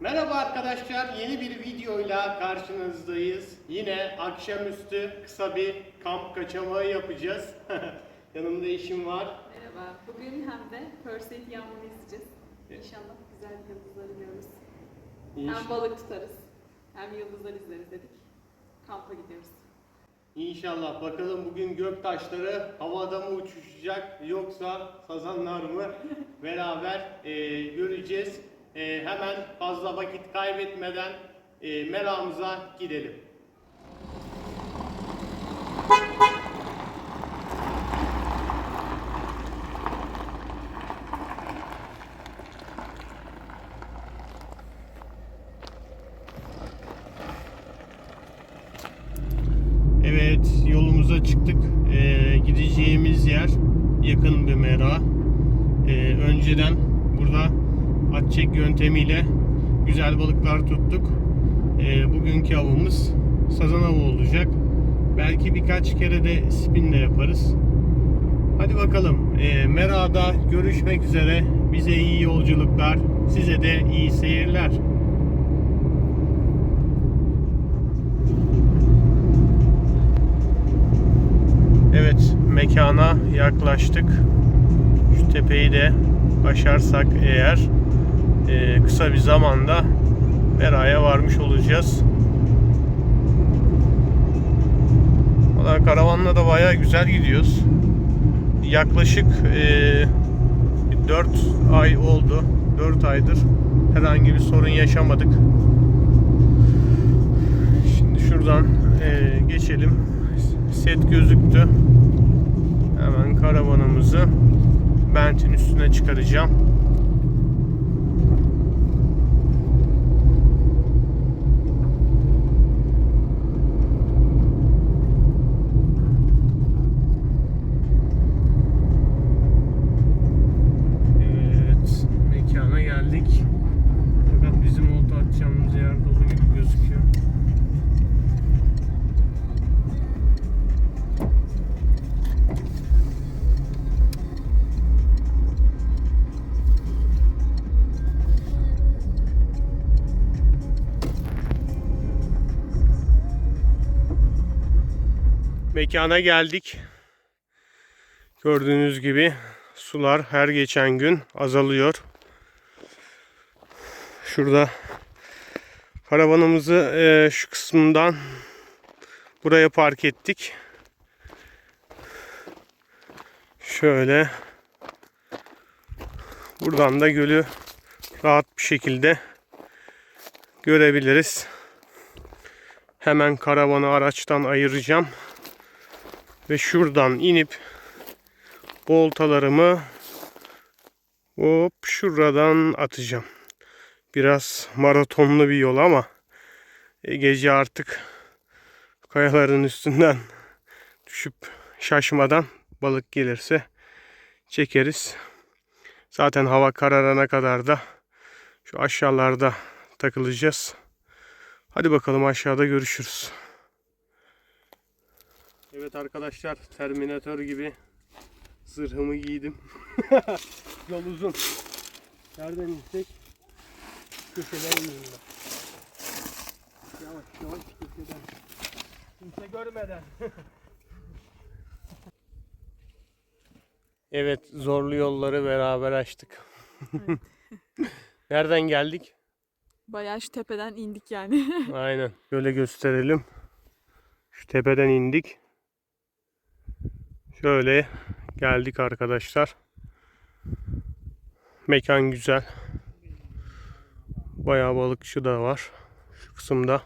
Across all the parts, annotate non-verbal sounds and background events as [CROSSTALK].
Merhaba arkadaşlar, yeni bir videoyla karşınızdayız. Yine akşamüstü kısa bir kamp kaçamağı yapacağız. [LAUGHS] Yanımda eşim var. Merhaba. Bugün hem de Perseid yağmurunu izleyeceğiz. İnşallah güzel yıldızları görürüz. İnş- Hem balık tutarız, hem yıldızlar izleriz dedik. Kampa gidiyoruz. İnşallah bakalım bugün gök taşları havada mı uçuşacak yoksa sazanlar mı [LAUGHS] beraber e, göreceğiz. E, hemen fazla vakit kaybetmeden e, meramıza gidelim. Evet yolumuza çıktık. Ee, gideceğimiz yer yakın bir mera. Ee, önceden çek yöntemiyle güzel balıklar tuttuk. Ee, bugünkü avımız sazan avı olacak. Belki birkaç kere de spin de yaparız. Hadi bakalım. Ee, Mera'da görüşmek üzere. Bize iyi yolculuklar. Size de iyi seyirler. Evet, mekana yaklaştık. Şu tepeyi de aşarsak eğer e, kısa bir zamanda Mera'ya varmış olacağız. Valla karavanla da baya güzel gidiyoruz. Yaklaşık e, 4 ay oldu. 4 aydır herhangi bir sorun yaşamadık. Şimdi şuradan e, geçelim. Set gözüktü. Hemen karavanımızı bentin üstüne çıkaracağım. Mekana geldik. Gördüğünüz gibi sular her geçen gün azalıyor. Şurada karavanımızı e, şu kısmından buraya park ettik. Şöyle buradan da gölü rahat bir şekilde görebiliriz. Hemen karavanı araçtan ayıracağım. Ve şuradan inip oltalarımı hop şuradan atacağım. Biraz maratonlu bir yol ama e, gece artık kayaların üstünden düşüp şaşmadan balık gelirse çekeriz. Zaten hava kararana kadar da şu aşağılarda takılacağız. Hadi bakalım aşağıda görüşürüz. Evet arkadaşlar Terminator gibi zırhımı giydim. [LAUGHS] Yol uzun. Nereden insek? Köşeden ben. Yavaş yavaş köşeden. Kimse görmeden. [LAUGHS] evet zorlu yolları beraber açtık. [LAUGHS] Nereden geldik? Bayağı şu tepeden indik yani. Aynen. Şöyle gösterelim. Şu tepeden indik. Şöyle geldik arkadaşlar. Mekan güzel. Bayağı balıkçı da var. Şu kısımda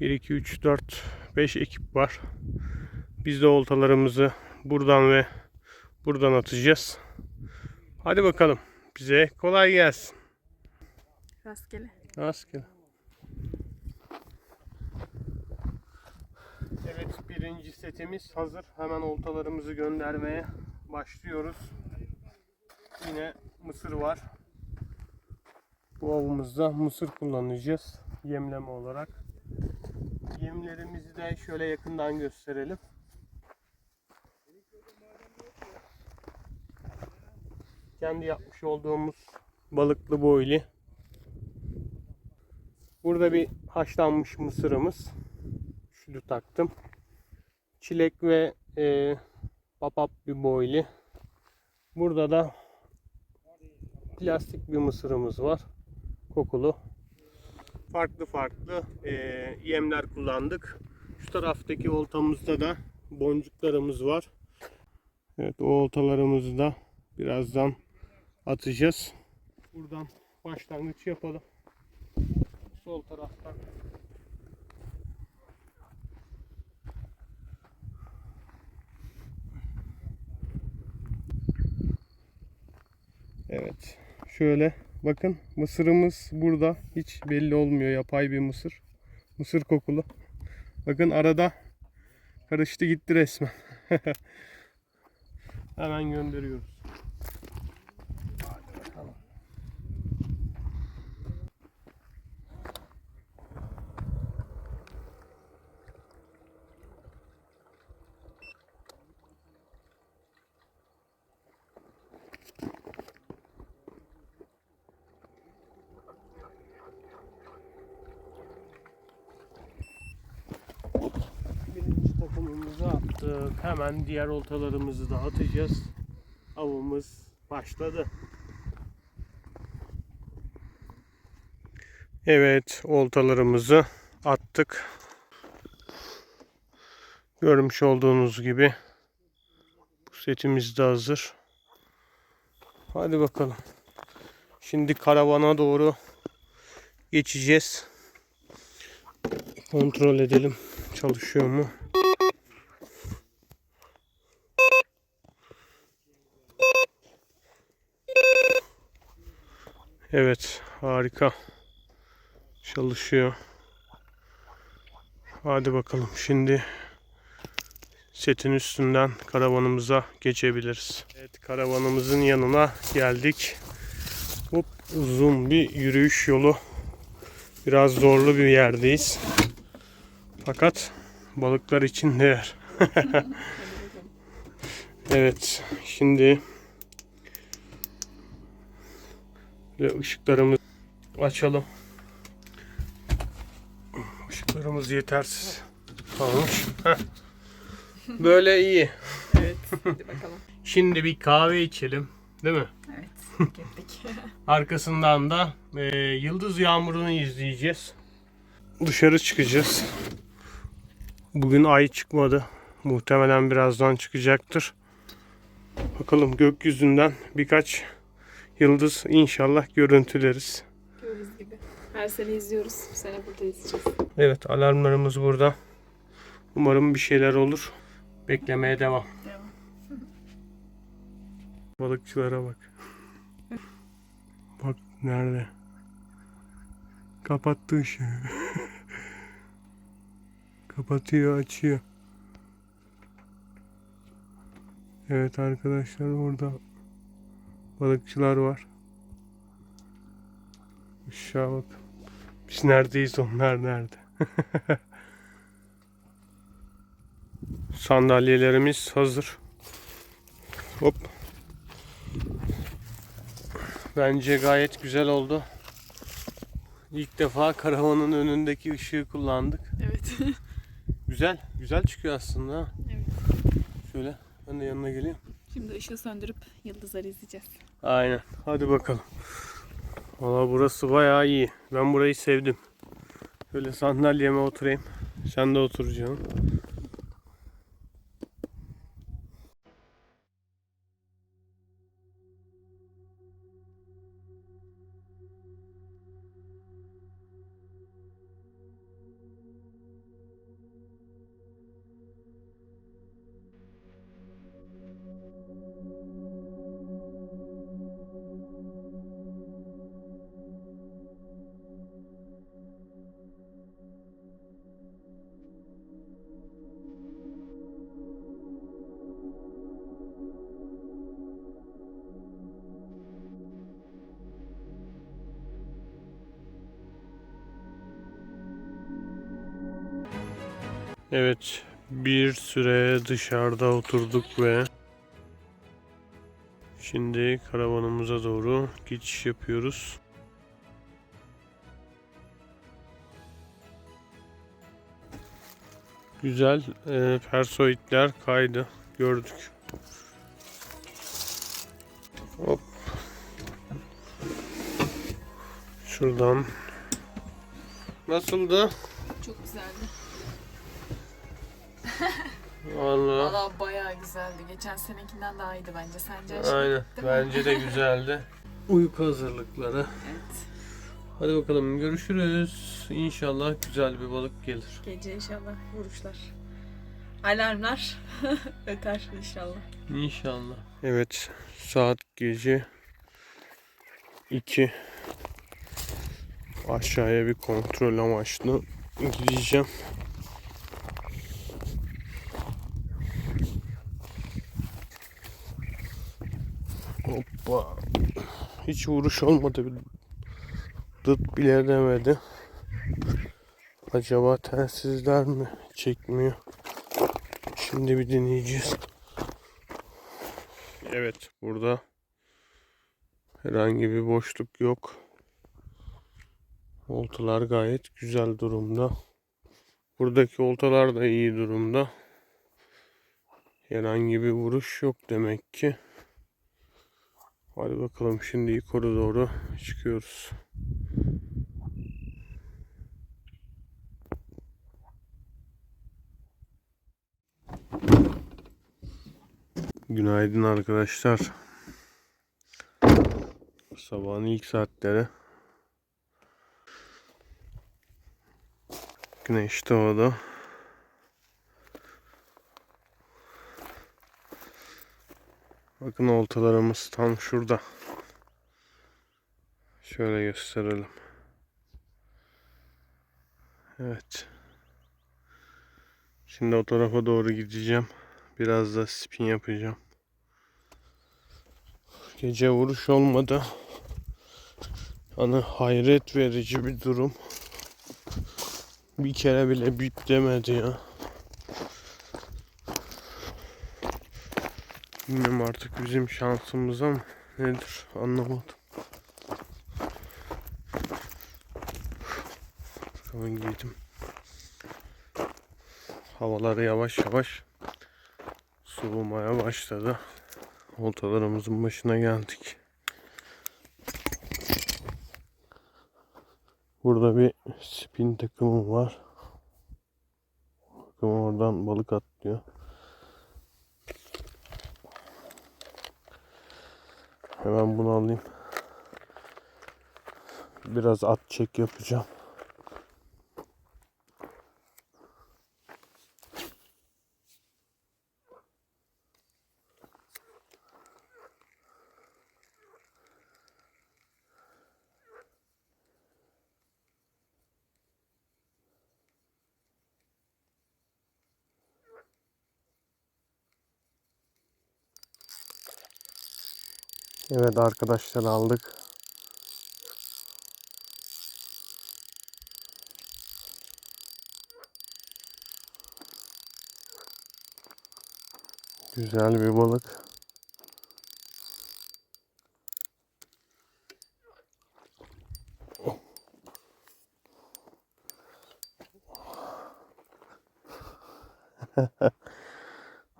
1 2 3 4 5 ekip var. Biz de oltalarımızı buradan ve buradan atacağız. Hadi bakalım. Bize kolay gelsin. Rastgele. Rastgele. Evet birinci setimiz hazır. Hemen oltalarımızı göndermeye başlıyoruz. Yine mısır var. Bu avımızda mısır kullanacağız. Yemleme olarak. Yemlerimizi de şöyle yakından gösterelim. Kendi yapmış olduğumuz balıklı boyli Burada bir haşlanmış mısırımız. Şunu taktım. Çilek ve e, papap bir boyli. Burada da plastik bir mısırımız var. Kokulu. Farklı farklı e, yemler kullandık. Şu taraftaki oltamızda da boncuklarımız var. Evet o oltalarımızı da birazdan atacağız. Buradan başlangıç yapalım. Sol taraftan. Evet. Şöyle bakın mısırımız burada. Hiç belli olmuyor. Yapay bir mısır. Mısır kokulu. Bakın arada karıştı gitti resmen. [LAUGHS] Hemen gönderiyoruz. Hadi bakalım. Takımımızı attık. Hemen diğer oltalarımızı da atacağız. Avımız başladı. Evet, oltalarımızı attık. Görmüş olduğunuz gibi setimiz de hazır. Hadi bakalım. Şimdi karavana doğru geçeceğiz. Kontrol edelim çalışıyor mu? Evet, harika. Çalışıyor. Hadi bakalım şimdi setin üstünden karavanımıza geçebiliriz. Evet, karavanımızın yanına geldik. Hop, uzun bir yürüyüş yolu. Biraz zorlu bir yerdeyiz. Fakat balıklar için değer. [LAUGHS] evet, şimdi ve ışıklarımızı açalım. Işıklarımız yetersiz kalmış. Böyle iyi. Evet. Hadi bakalım. [LAUGHS] Şimdi bir kahve içelim. Değil mi? Evet. [LAUGHS] [LAUGHS] Arkasından da e, yıldız yağmurunu izleyeceğiz. Dışarı çıkacağız. Bugün ay çıkmadı. Muhtemelen birazdan çıkacaktır. Bakalım gökyüzünden birkaç yıldız inşallah görüntüleriz. Gördüğünüz gibi. Her sene izliyoruz. Bu sene burada izleyeceğiz. Evet alarmlarımız burada. Umarım bir şeyler olur. Beklemeye devam. Devam. Balıkçılara bak. Bak nerede? Kapattı ışığı. [LAUGHS] Kapatıyor, açıyor. Evet arkadaşlar orada balıkçılar var. Aşağı bak. Biz neredeyiz onlar nerede? [LAUGHS] Sandalyelerimiz hazır. Hop. Bence gayet güzel oldu. İlk defa karavanın önündeki ışığı kullandık. Evet. [LAUGHS] Güzel, güzel çıkıyor aslında. evet. Şöyle ben de yanına geleyim. Şimdi ışığı söndürüp yıldızları izleyeceğiz. Aynen. Hadi bakalım. Valla burası bayağı iyi. Ben burayı sevdim. Şöyle sandalyeme oturayım. Sen de oturacaksın. Evet, bir süre dışarıda oturduk ve şimdi karavanımıza doğru geçiş yapıyoruz. Güzel e, persoidler kaydı gördük. Hop. Şuradan. Nasıldı? Çok güzeldi. Vallahi. Valla bayağı güzeldi. Geçen senekinden daha iyiydi bence. Sence aşkım? Aynen. Değil mi? Bence de güzeldi. [LAUGHS] Uyku hazırlıkları. Evet. Hadi bakalım görüşürüz. İnşallah güzel bir balık gelir. Gece inşallah vuruşlar. Alarmlar [LAUGHS] öter inşallah. İnşallah. Evet. Saat gece 2. Aşağıya bir kontrol amaçlı gideceğim. Hoppa. Hiç vuruş olmadı. Dıt bile demedi. Acaba telsizler mi çekmiyor? Şimdi bir deneyeceğiz. Evet burada herhangi bir boşluk yok. Oltalar gayet güzel durumda. Buradaki oltalar da iyi durumda. Herhangi bir vuruş yok demek ki. Hadi bakalım şimdi yukarı doğru çıkıyoruz. Günaydın arkadaşlar. Sabahın ilk saatleri. Güneş doğdu. Bakın oltalarımız tam şurada. Şöyle gösterelim. Evet. Şimdi o tarafa doğru gideceğim. Biraz da spin yapacağım. Gece vuruş olmadı. Hani hayret verici bir durum. Bir kere bile bip demedi ya. Bilmiyorum artık bizim şansımıza mı nedir anlamadım. Bakalım giydim. Havalar yavaş yavaş soğumaya başladı. Oltalarımızın başına geldik. Burada bir spin takımı var. Bakın oradan balık atlıyor. Hemen bunu alayım. Biraz at çek yapacağım. Evet arkadaşlar aldık. Güzel bir balık. [LAUGHS]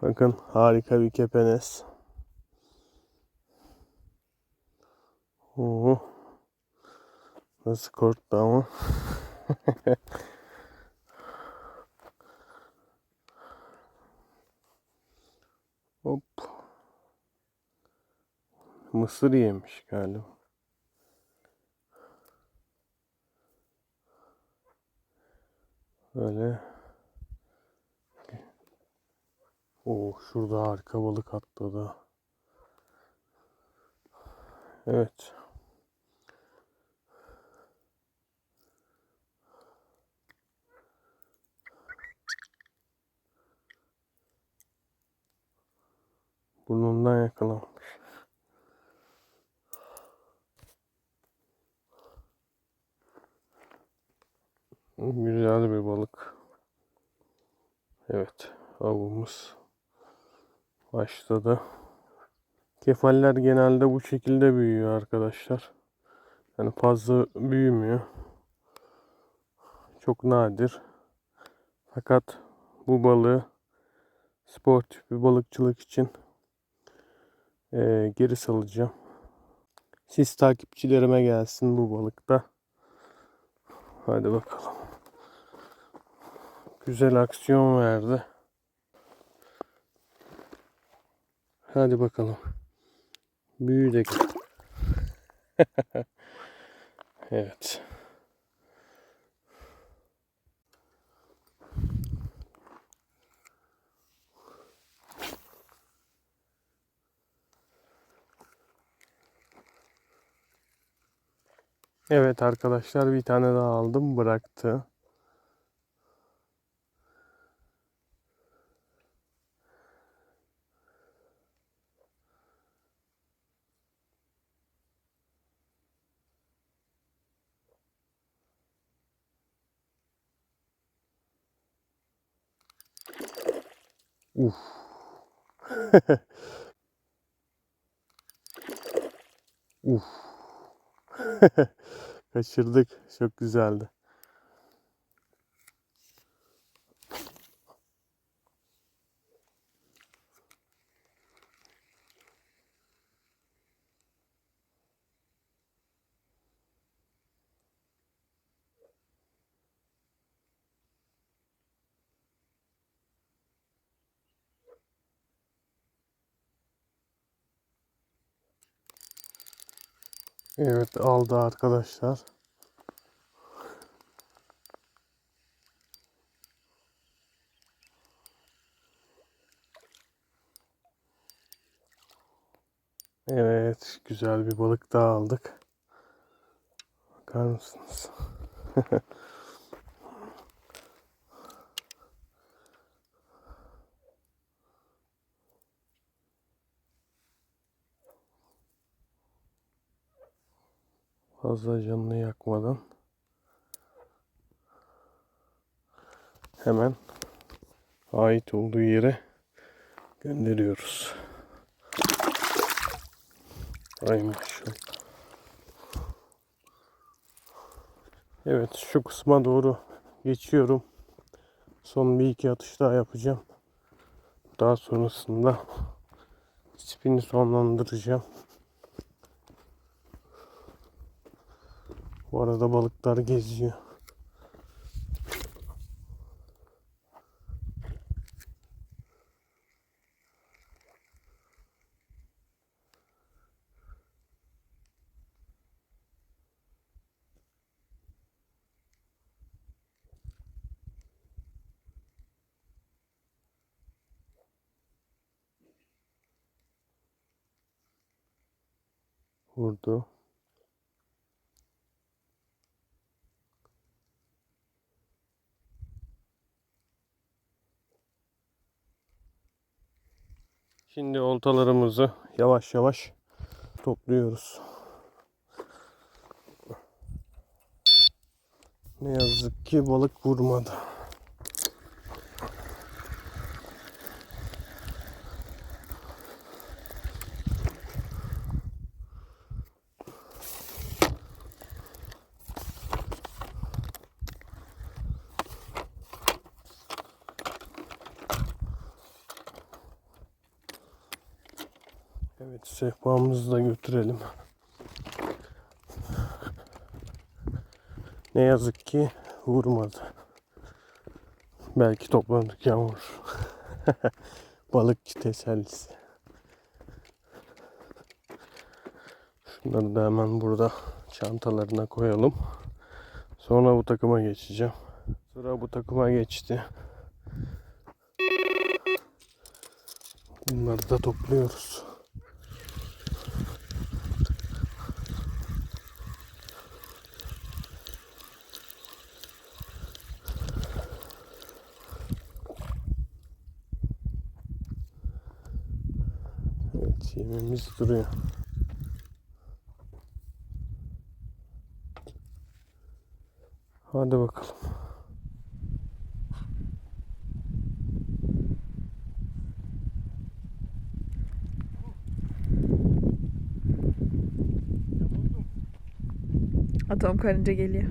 Bakın harika bir kepenes. Oo. Nasıl korktu ama. [LAUGHS] Hop. Mısır yemiş galiba. Böyle. Oo, şurada harika balık atladı. Evet. Burnundan yakalanmış. Güzel bir balık. Evet, avımız başladı. Kefaller genelde bu şekilde büyüyor arkadaşlar. Yani fazla büyümüyor. Çok nadir. Fakat bu balığı sportif bir balıkçılık için eee, geri salacağım. Siz takipçilerime gelsin bu balıkta. Hadi bakalım. Güzel aksiyon verdi. Hadi bakalım. Büyüdük. [LAUGHS] evet. Evet arkadaşlar bir tane daha aldım bıraktı. Uf. [LAUGHS] Uf. [LAUGHS] Kaçırdık. Çok güzeldi. Evet aldı arkadaşlar. Evet güzel bir balık daha aldık. Bakar mısınız? [LAUGHS] Fazla canını yakmadan hemen ait olduğu yere gönderiyoruz. Ay maşallah. Evet şu kısma doğru geçiyorum. Son bir iki atış daha yapacağım. Daha sonrasında spini sonlandıracağım. Bu arada balıklar geziyor. Vurdu. Şimdi oltalarımızı yavaş yavaş topluyoruz. Ne yazık ki balık vurmadı. Evet sehpamızı da götürelim. Ne yazık ki vurmadı. Belki toplanırken vurur. [LAUGHS] Balıkçı tesellisi. Şunları da hemen burada çantalarına koyalım. Sonra bu takıma geçeceğim. Sıra bu takıma geçti. Bunları da topluyoruz. Evet yemimiz duruyor. Hadi bakalım. Atom karınca geliyor.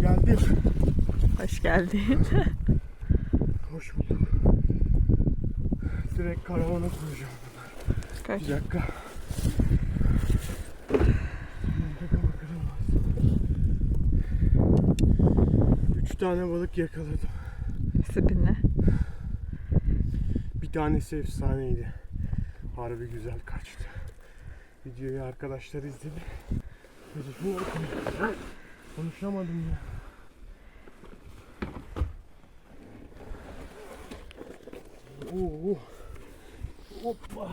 Geldim. Hoş geldin. [LAUGHS] Hoş bulduk. Direkt karavana koyacağım. Kaç? Bir dakika. Bir tane balık yakaladım. Spinle. Bir tanesi efsaneydi. Harbi güzel kaçtı. Videoyu arkadaşlar izledi. Konuşamadım ya. Oo. Hoppa.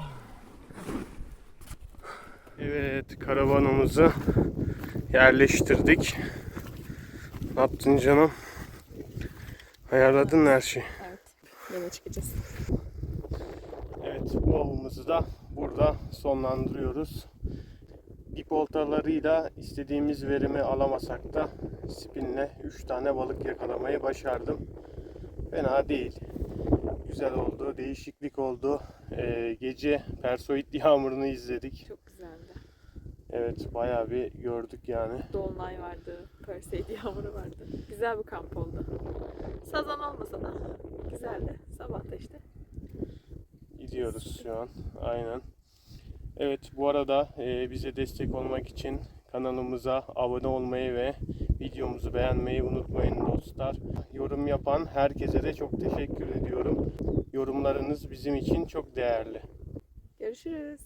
Evet karavanımızı yerleştirdik. Ne yaptın canım? Ayarladın her şeyi? Evet. Yola çıkacağız. Evet bu avımızı da burada sonlandırıyoruz. İp oltalarıyla istediğimiz verimi alamasak da spinle 3 tane balık yakalamayı başardım. Fena değil. Güzel oldu, değişiklik oldu. Ee, gece Persoid yağmurunu izledik. Çok güzeldi. Evet bayağı bir gördük yani. Dolunay vardı. Perseid yağmuru vardı. Güzel bir kamp oldu. Sazan olmasa da güzeldi. Sabah da işte. Gidiyoruz şu an. Aynen. Evet bu arada e, bize destek olmak için kanalımıza abone olmayı ve videomuzu beğenmeyi unutmayın dostlar. Yorum yapan herkese de çok teşekkür ediyorum. Yorumlarınız bizim için çok değerli. Görüşürüz.